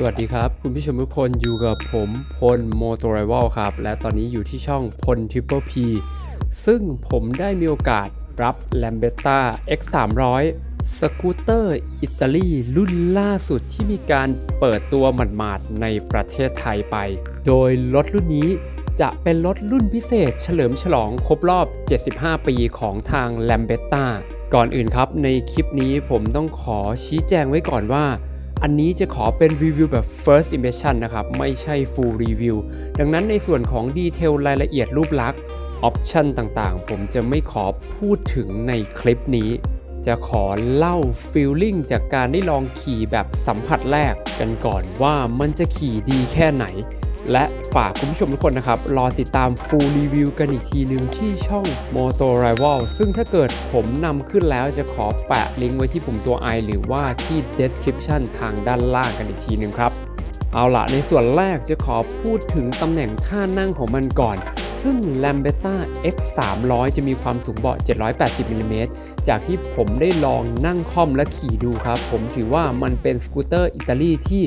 สวัสดีครับ คุณผู้ชมทุกคนอยู่กับผมพลโมโตไรวลครับ และตอนนี้อยู่ที่ช่องพล Triple P ซึ่งผมได้มีโอกาสรับ l a m b e t t a X 3 0 0สกูตเตอร์อิตาลีรุ่นล่าสุดที่มีการเปิดตัวหมาดๆในประเทศไทยไป โดยรถรุ่นนี้จะเป็นรถรุ่นพิเศษเฉลิมฉลองครบรอบ 75 ปีของทาง l a m b e t t a ก่อนอื่นครับในคลิปนี้ผมต้องขอชี้แจงไว้ก่อนว่า อันนี้จะขอเป็นรีวิวแบบ first impression นะครับ ไม่ใช่ full review ดังนั้นในส่วนของดีเทลรายละเอียดรูปลักษณ์ออปชันต่างๆ ผมจะไม่ขอพูดถึงในคลิปนี้ จะขอเล่า feeling จากการได้ลองขี่แบบสัมผัสแรกกันก่อนว่ามันจะขี่ดีแค่ไหน และฝากคุณผู้ชมทุกคนนะครับ รอติดตาม full review กันอีกทีหนึ่งที่ช่อง Moto Rival ซึ่งถ้าเกิดผมนำขึ้นแล้วจะขอแปะลิงก์ไว้ที่ปุ่มตัว i หรือว่าที่ description ทางด้านล่างกันอีกทีหนึ่งครับ เอาละในส่วนแรกจะขอพูดถึงตำแหน่งท่านั่งของมันก่อน ซึ่ง Lambetta X 3 0 0จะมีความสูงเบาะ 780มิลลิเมตรจากที่ผมได้ลองนั่งค่อมและขี่ดูครับ ผมถือว่ามันเป็นสกูตเตอร์อิตาลีที่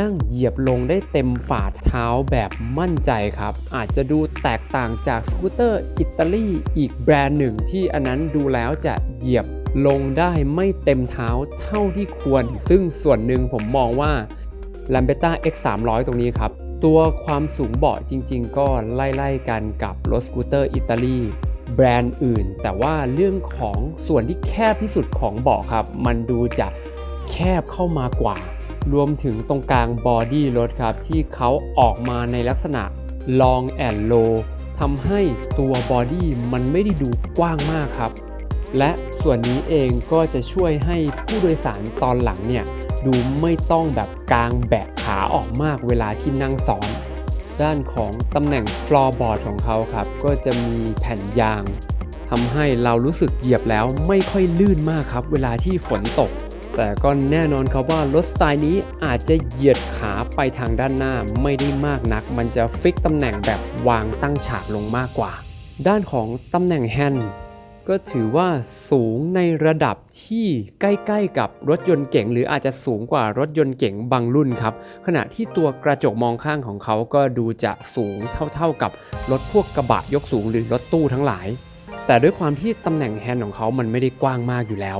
นั่งเหยียบลงได้เต็มฝ่าเท้าแบบมั่นใจครับ อาจจะดูแตกต่างจากสกูตเตอร์อิตาลีอีกแบรนด์หนึ่งที่อันนั้นดูแล้วจะเหยียบลงได้ไม่เต็มเท้าเท่าที่ควร ซึ่งส่วนหนึ่งผมมองว่า l a m b e t t a X 3 0 0ตรงนี้ครับ ตัวความสูงเบาะจริง ๆ ก็ไล่ๆกันกับรถสกูตเตอร์อิตาลีแบรนด์อื่น แต่ว่าเรื่องของส่วนที่แคบที่สุดของเบาะครับ มันดูจะแคบเข้ามากว่า รวมถึงตรงกลางบอดี้รถครับ ที่เขาออกมาในลักษณะ long and low ทำให้ตัวบอดี้มันไม่ได้ดูกว้างมากครับ และส่วนนี้เองก็จะช่วยให้ผู้โดยสารตอนหลังเนี่ย ดูไม่ต้องแบบกางแบกขาออกมากเวลาที่นั่งซ้อนด้านของตำแหน่ง floorboard ของเขาครับ ก็จะมีแผ่นยางทำให้เรารู้สึกเหยียบแล้วไม่ค่อยลื่นมากครับ เวลาที่ฝนตก แต่ก็แน่นอนครับว่ารถสไตล์นี้อาจจะเหยียดขาไปทางด้านหน้าไม่ได้มากนัก มันจะฟิกตำแหน่งแบบวางตั้งฉากลงมากกว่า ด้านของตำแหน่งแฮนด์ ก็ถือว่าสูงในระดับที่ใกล้ๆกับรถยนต์เก๋งหรืออาจจะสูงกว่ารถยนต์เก๋งบางรุ่นครับ ขณะที่ตัวกระจกมองข้างของเขาก็ดูจะสูงเท่าๆกับรถพวกกระบะยกสูงหรือรถตู้ทั้งหลาย แต่ด้วยความที่ตำแหน่งแฮนด์ของเขามันไม่ได้กว้างมากอยู่แล้ว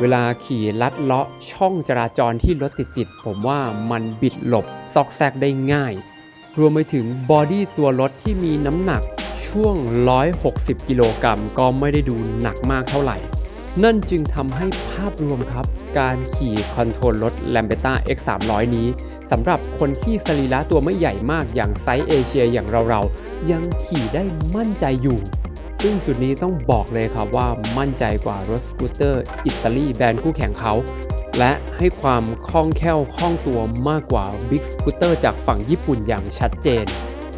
เวลาขี่ลัดเลาะช่องจราจรที่รถติดๆผมว่ามันบิดหลบซอกแซกได้ง่าย รวมไปถึงบอดี้ตัวรถที่มีน้ำหนัก ช่วง 160 กิโลกรัมก็ไม่ได้ดูหนักมากเท่าไหร่ นั่นจึงทำให้ภาพรวมครับ การขี่คอนโทรลรถ Lambeta X 3 0 0นี้สำหรับคนที่สรีระตัวไม่ใหญ่มากอย่างไซส์เอเชียอย่างเราๆ ยังขี่ได้มั่นใจอยู่ ซึ่งจุดนี้ต้องบอกเลยครับว่ามั่นใจกว่ารถสกูตเตอร์อิตาลีแบรนด์คู่แข่งเขา และให้ความคล่องแคล่วคล่องตัวมากกว่า Big Scooter จากฝั่งญี่ปุ่นอย่างชัดเจน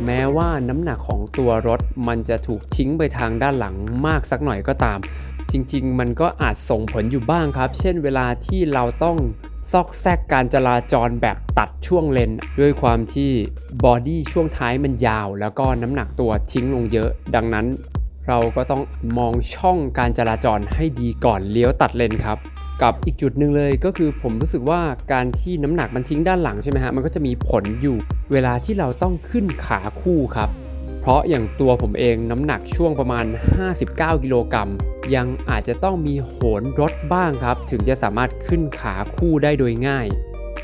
แม้ว่าน้ำหนักของตัวรถมันจะถูกทิ้งไปทางด้านหลังมากสักหน่อยก็ตาม จริงๆ มันก็อาจส่งผลอยู่บ้างครับ เช่นเวลาที่เราต้องซอกแซกการจราจรแบบตัดช่วงเลน ด้วยความที่บอดี้ช่วงท้ายมันยาว แล้วก็น้ำหนักตัวทิ้งลงเยอะ ดังนั้น เราก็ต้องมองช่องการจราจรให้ดีก่อนเลี้ยวตัดเลนครับ กับอีกจุดหนึ่งเลยก็คือผมรู้สึกว่าการที่น้ำหนักมันทิ้งด้านหลังใช่ไหมฮะมันก็จะมีผลอยู่เวลาที่เราต้องขึ้นขาคู่ครับ เพราะอย่างตัวผมเองน้ำหนักช่วงประมาณ 59 กิโลกรัมยังอาจจะต้องมีโหนรถบ้างครับ ถึงจะสามารถขึ้นขาคู่ได้โดยง่าย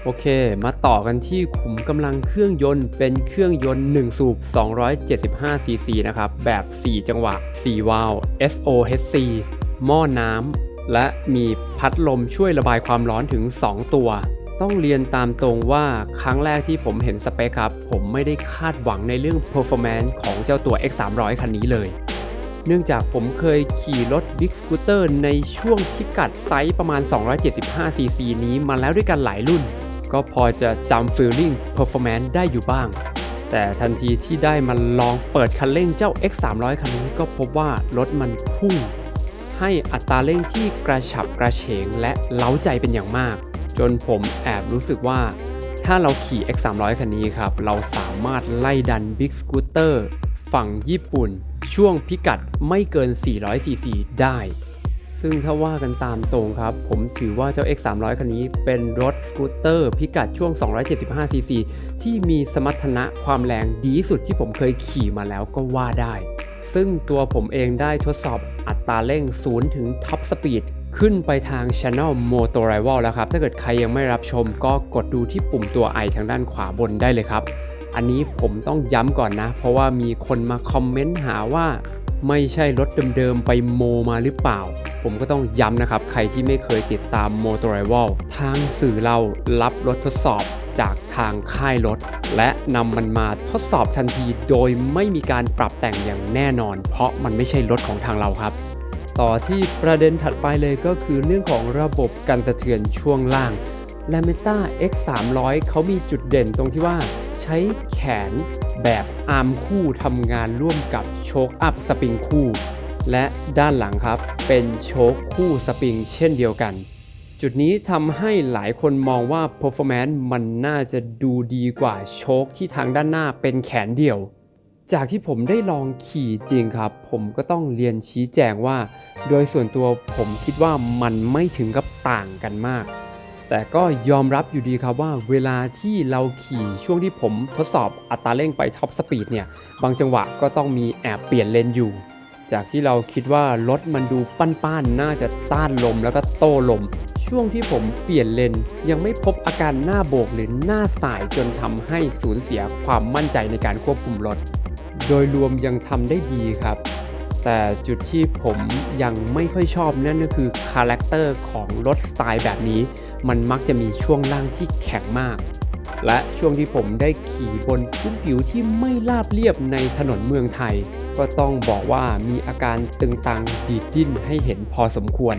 โอเค มาต่อกันที่ขุมกำลังเครื่องยนต์เป็นเครื่องยนต์ 1 สูบ 275 cc นะครับ แบบ 4 จังหวะ 4 วาล์ว SOHC หม้อน้ำ และมีพัดลมช่วยระบายความร้อนถึง 2 ตัว ต้องเรียนตามตรงว่าครั้งแรกที่ผมเห็นสเปคครับ ผมไม่ได้คาดหวังในเรื่อง performance ของเจ้าตัว X 3 0 0คันนี้เลย เนื่องจากผมเคยขี่รถ Big Scooter ในช่วงพิกัดไซส์ประมาณ 275 cc นี้มาแล้วด้วยกันหลายรุ่น ก็พอจะจำ feeling performance ได้อยู่บ้างแต่ทันทีที่ได้มาลองเปิดคันเร่งเจ้า X 3 0 0 คันนี้ก็พบว่ารถมันพุ่ง ให้อัตราเร่งที่กระฉับกระเฉงและเล้าใจเป็นอย่างมาก จนผมแอบรู้สึกว่า ถ้าเราขี่ X 3 0 0คันนี้ครับ เราสามารถไล่ดัน Big Scooter ฝั่งญี่ปุ่น ช่วงพิกัดไม่เกิน 400 cc ได้ ซึ่งถ้าว่ากันตามตรงครับ ผมถือว่าเจ้า X 3 0 0คันนี้เป็นรถสกูตเตอร์พิกัดช่วง 275cc ที่มีสมรรถนะความแรงดีสุดที่ผมเคยขี่มาแล้วก็ว่าได้ ซึ่งตัวผมเองได้ทดสอบอัตราเร่ง 0 ถึงท็อปสปีดขึ้นไปทาง Channel Motor Rival แล้วครับ ถ้าเกิดใครยังไม่รับชมก็กดดูที่ปุ่มตัว i ทางด้านขวาบนได้เลยครับ อันนี้ผมต้องย้ำก่อนนะ เพราะว่ามีคนมาคอมเมนต์หาว่าไม่ใช่รถเดิมๆ ไปโมมาหรือเปล่า ผมก็ต้องย้ำนะครับ ใครที่ไม่เคยติดตาม Motor Rival ทางสื่อเรารับรถทดสอบจากทางค่ายรถ และนำมันมาทดสอบทันทีโดยไม่มีการปรับแต่งอย่างแน่นอน เพราะมันไม่ใช่รถของทางเราครับ ต่อที่ประเด็นถัดไปเลยก็คือเรื่องของระบบกันสะเทือนช่วงล่าง l a m e t a X 3 0 0เขามีจุดเด่นตรงที่ว่าใช้แขนแบบอาร์มคู่ทำงานร่วมกับโชคอัพสปริงคู่ และด้านหลังครับเป็นโชคคู่สปริงเช่นเดียวกัน จุดนี้ทำให้หลายคนมองว่า performance มันน่าจะดูดีกว่าโชคที่ทางด้านหน้าเป็นแขนเดี่ยว จากที่ผมได้ลองขี่จริงครับ ผมก็ต้องเรียนชี้แจงว่า โดยส่วนตัวผมคิดว่ามันไม่ถึงกับต่างกันมาก แต่ก็ยอมรับอยู่ดีครับว่า เวลาที่เราขี่ช่วงที่ผมทดสอบอัตราเร่งไปท็อปสปีดเนี่ยบางจังหวะก็ต้องมีแอบเปลี่ยนเลนอยู่จากที่เราคิดว่ารถมันดูป้านๆน่าจะต้านลมแล้วก็โต้ลม ช่วงที่ผมเปลี่ยนเลนยังไม่พบอาการหน้าโบกหรือหน้าสายจนทำให้สูญเสียความมั่นใจในการควบคุมรถ โดยรวมยังทำได้ดีครับ แต่จุดที่ผมยังไม่ค่อยชอบนั่นก็คือคาแรคเตอร์ของรถสไตล์แบบนี้ มันมักจะมีช่วงล่างที่แข็งมาก และช่วงที่ผมได้ขี่บนพื้นผิวที่ไม่ราบเรียบในถนนเมืองไทย ก็ต้องบอกว่ามีอาการตึงตังดีดดิ้นให้เห็นพอสมควร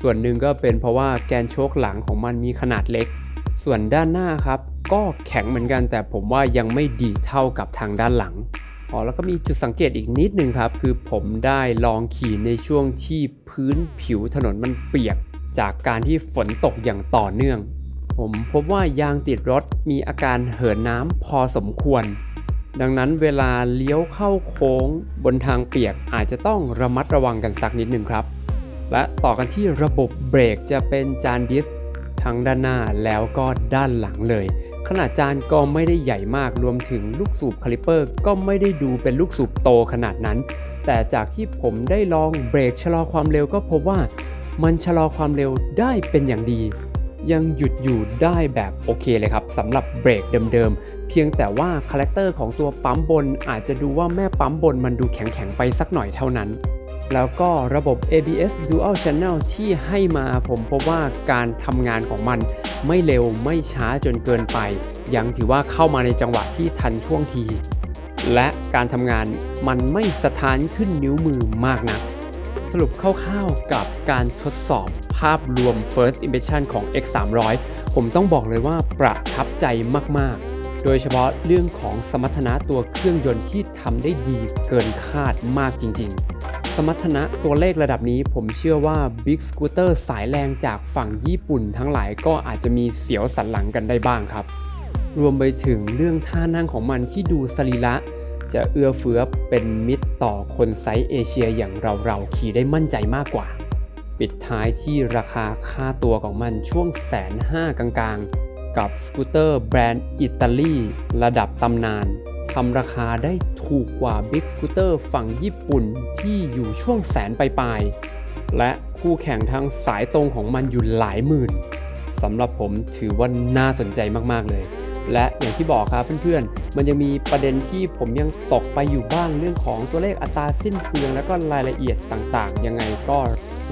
ส่วนหนึ่งก็เป็นเพราะว่าแกนโชคหลังของมันมีขนาดเล็ก ส่วนด้านหน้าครับ ก็แข็งเหมือนกันแต่ผมว่ายังไม่ดีเท่ากับทางด้านหลังอ๋อแล้วก็มีจุดสังเกตอีกนิดนึงครับ คือผมได้ลองขี่ในช่วงที่พื้นผิวถนนมันเปียก จากการที่ฝนตกอย่างต่อเนื่อง ผมพบว่ายางติดรถมีอาการเหินน้ำพอสมควร ดังนั้นเวลาเลี้ยวเข้าโค้งบนทางเปียกอาจจะต้องระมัดระวังกันสักนิดหนึ่งครับ และต่อกันที่ระบบเบรกจะเป็นจานดิสทั้งด้านหน้าแล้วก็ด้านหลังเลย ขนาดจานก็ไม่ได้ใหญ่มากรวมถึงลูกสูบคาลิปเปอร์ ก็ไม่ได้ดูเป็นลูกสูบโตขนาดนั้น แต่จากที่ผมได้ลองเบรกชะลอความเร็วก็พบว่า มันชะลอความเร็วได้เป็นอย่างดี ยังหยุดอยู่ได้แบบโอเคเลยครับสำหรับเบรกเดิมๆ เพียงแต่ว่าคาแรคเตอร์ของตัวปั๊มบนอาจจะดูว่าแม่ปั๊มบนมันดูแข็งๆไปสักหน่อยเท่านั้น แล้วก็ระบบ ABS Dual Channel ที่ให้มาผมพบว่าการทำงานของมันไม่เร็วไม่ช้าจนเกินไป ยังถือว่าเข้ามาในจังหวะที่ทันท่วงที และการทำงานมันไม่สะท้านขึ้นนิ้วมือมากนักสรุปคร่าวๆกับการทดสอบภาพรวม First Impression ของ X 3 0 0ผมต้องบอกเลยว่าประทับใจมากๆโดยเฉพาะเรื่องของสมรรถนะตัวเครื่องยนต์ที่ทำได้ดีเกินคาดมากจริงๆ สมรรถนะตัวเลขระดับนี้ผมเชื่อว่า Big Scooter สายแรงจากฝั่งญี่ปุ่นทั้งหลายก็อาจจะมีเสียวสันหลังกันได้บ้างครับ รวมไปถึงเรื่องท่านั่งของมันที่ดูสรีระจะเอื้อเฟื้อเป็นมิตรต่อคนไซส์เอเชียอย่างเราๆขี่ได้มั่นใจมากกว่า ปิดท้ายที่ราคาค่าตัวของมันช่วงแสนห้ากลางๆ กับสกูตเตอร์แบรนด์อิตาลีระดับตำนาน ทำราคาได้ถูกกว่า Big Scooter ฝั่งญี่ปุ่นที่อยู่ช่วงแสนปลายๆ และคู่แข่งทางสายตรงของมันอยู่หลายหมื่นสำหรับผมถือว่าน่าสนใจมากๆเลย และอย่างที่บอกครับเพื่อนๆ มันยังมีประเด็นที่ผมยังตกไปอยู่บ้างเรื่องของตัวเลขอัตราสิ้นเปลือง แล้วก็รายละเอียดต่างๆ ยังไงก็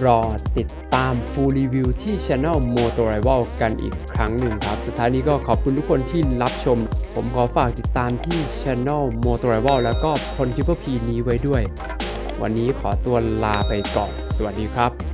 รอติดตาม full review ที่ Channel Motorival กันอีกครั้งหนึ่งครับ สุดท้ายนี้ก็ขอบคุณทุกคนที่รับชม ผมขอฝากติดตามที่ Channel Motorival แล้วก็พลทิปเปอร์พีนี้ไว้ด้วย วันนี้ขอตัวลาไปก่อน สวัสดีครับ